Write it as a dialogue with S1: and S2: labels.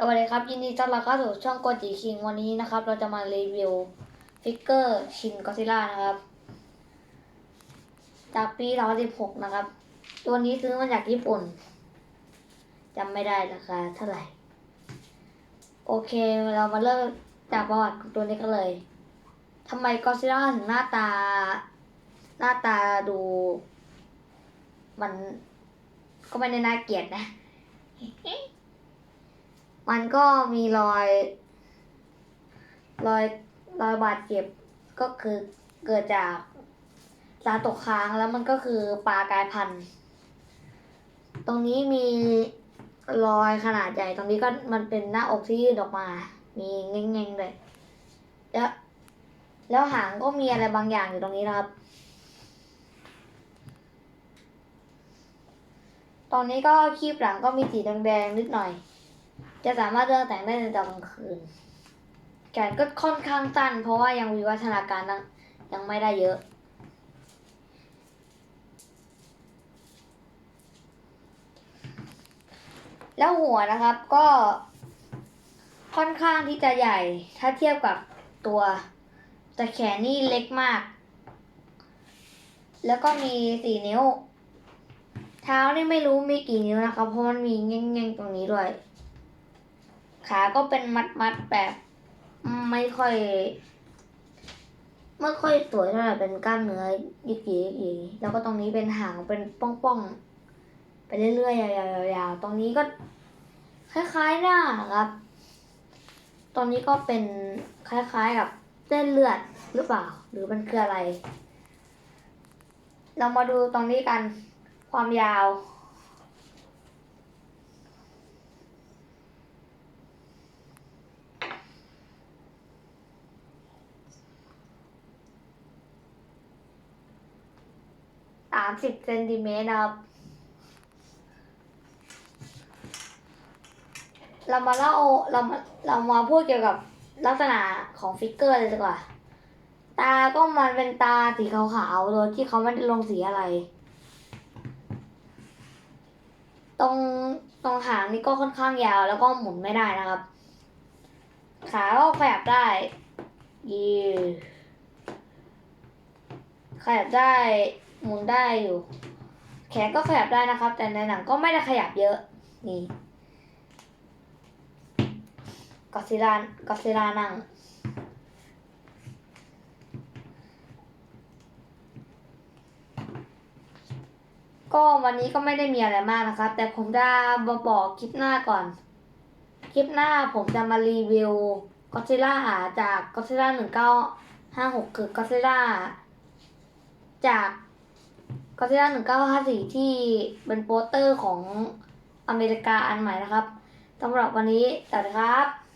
S1: สวัสดีครับ ยินดีต้อนรับเข้าสู่ช่องโกจิคิงวันนี้นะครับ เราจะมารีวิวฟิกเกอร์ชินก็ซิล่านะครับ จากปี 2016 นะครับ ตัวนี้ซื้อมาจากญี่ปุ่นจำไม่ได้ราคาเท่าไหร่ โอเคเรามาเริ่มจากประวัติของตัวนี้กันเลยทำไมก็ซิล่าถึงหน้าตา หน้าตาดู มันก็ไม่ได้น่าเกลียดนะ มันก็มีรอย รอยรอยบาดเจ็บก็คือเกิดจากสารตกค้างแล้วมันก็คือปลากายพันธุ์ตรงนี้มีรอยขนาดใหญ่ ตรงนี้ก็มันเป็นหน้าอกที่ยื่นออกมา มีเง่งๆเลยแล้วแล้วหางก็มีอะไรบางอย่างอยู่ตรงนี้นะครับ ตอนนี้ก็คีบหลังก็มีสีแดงๆนิดหน่อย จะสามารถเลือกแต่งได้ในตอนกลางคืนแขนก็ค่อนข้างสั้น เพราะว่ายังวิวัฒนาการยังไม่ได้เยอะแล้วหัวนะครับก็ค่อนข้างที่จะใหญ่ ถ้าเทียบกับตัว แต่แขนนี่เล็กมาก แล้วก็มีสี่นิ้ว เท้านี่ไม่รู้มีกี่นิ้วนะครับ เพราะมันมีแง่งๆตรงนี้ด้วย ขาก็เป็นมัดมัดแบบ ไม่ค่อย ไม่ค่อยสวยเท่าไหร่เป็นกล้ามเนื้อยิกยิกยิกแล้วก็ตรงนี้เป็นหางเป็นป้องๆไปเรื่อยๆยาวๆๆๆตรงนี้ก็คล้ายๆหน้าครับตรงนี้ก็เป็นคล้ายๆกับเส้นเลือดหรือเปล่า หรือมันคืออะไร เรามาดูตรงนี้กัน ความยาวามสิบเซนติเมตรนะครับ เรามาเล่าเรามาเรามาพูดเกี่ยวกับลักษณะของฟิกเกอร์เลยดีกว่า ตาก็มันเป็นตาสีขาวๆโดยที่เขาไม่ได้ลงสีอะไร ตรงตรงหางนี่ก็ค่อนข้างยาวแล้วก็หมุนไม่ได้นะครับ ขาก็ขยับได้ยีขยับได้ หมุนได้อยู่ แขนก็ขยับได้นะครับ แต่ในหนังก็ไม่ได้ขยับเยอะ นี่กอซิลากอซิลานั่งก็วันนี้ก็ไม่ได้มีอะไรมากนะครับ แต่ผมจะมาบอกคลิปหน้าก่อน คลิปหน้าผมจะมารีวิวก็ซิล่าจากก็ซิล่าหนึ่งเก้าห้าหกคือก็ซิล่าจาก ก็ซิล่าหนึ่งเก้าห้าสี่ที่เป็นโปสเตอร์ของอเมริกาอันใหม่นะครับสำหรับวันนี้สวัสดีครับ